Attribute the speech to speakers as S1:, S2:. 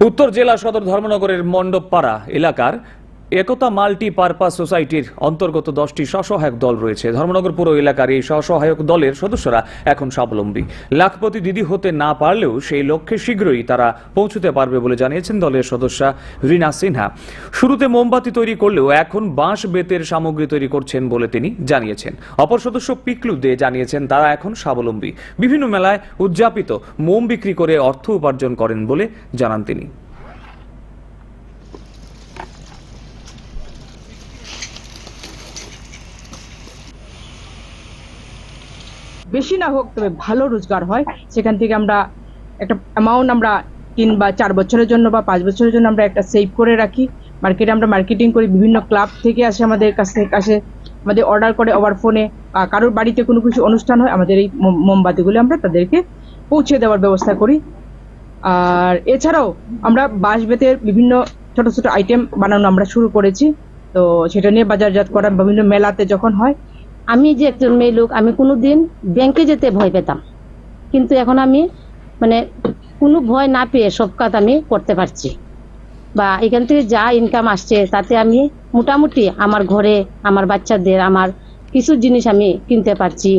S1: উত্তর জেলা সদর ধর্মনগরের মণ্ডপপাড়া এলাকার একতা মাল্টি পারপাস সোসাইটির অন্তর্গত দশটি স্বসহায়ক দল রয়েছে। ধর্মনগর পুরো এলাকার এই স্বসহায়ক দলের সদস্যরা এখন স্বাবলম্বী। লাখপতি দিদি হতে না পারলেও সেই লক্ষ্যে শীঘ্রই তারা পৌঁছতে পারবে বলে জানিয়েছেন দলের সদস্যা রিনা সিনহা। শুরুতে মোমবাতি তৈরি করলেও এখন বাঁশ বেতের সামগ্রী তৈরি করছেন বলে তিনি জানিয়েছেন। অপর সদস্য পিকলু দে জানিয়েছেন, তারা এখন স্বাবলম্বী। বিভিন্ন মেলায় উদযাপিত, মোম বিক্রি করে অর্থ উপার্জন করেন বলে জানান তিনি।
S2: বেশি না হোক, তবে ভালো রোজগার হয়। সেখান থেকে আমরা একটা অ্যামাউন্ট আমরা তিন বা চার বছরের জন্য বা পাঁচ বছরের জন্য আমরা একটা সেভ করে রাখি। মার্কেটে আমরা মার্কেটিং করি, বিভিন্ন ক্লাব থেকে আসে আমাদের কাছ কাছে আমাদের অর্ডার করে ওভার ফোনে কারোর বাড়িতে কোনো কিছু অনুষ্ঠান হয়, আমাদের এই মোমবাতিগুলো আমরা তাদেরকে পৌঁছে দেওয়ার ব্যবস্থা করি। আর এছাড়াও আমরা বাঁশ বেতের বিভিন্ন ছোট ছোট আইটেম বানানো আমরা শুরু করেছি। তো সেটা নিয়ে বাজারজাত করা বিভিন্ন মেলাতে যখন হয়
S3: আমি যে একজন মেয়ে লোক, আমি কোনোদিন ব্যাংকে যেতে ভয় পেতাম। কিন্তু এখন আমি মানে কোনো ভয় না পেয়ে সব কাজ আমি করতে পারছি। বা এখান থেকে যা ইনকাম আসছে, তাতে আমি মোটামুটি আমার ঘরে, আমার বাচ্চাদের, আমার কিছু জিনিস আমি কিনতে পারছি।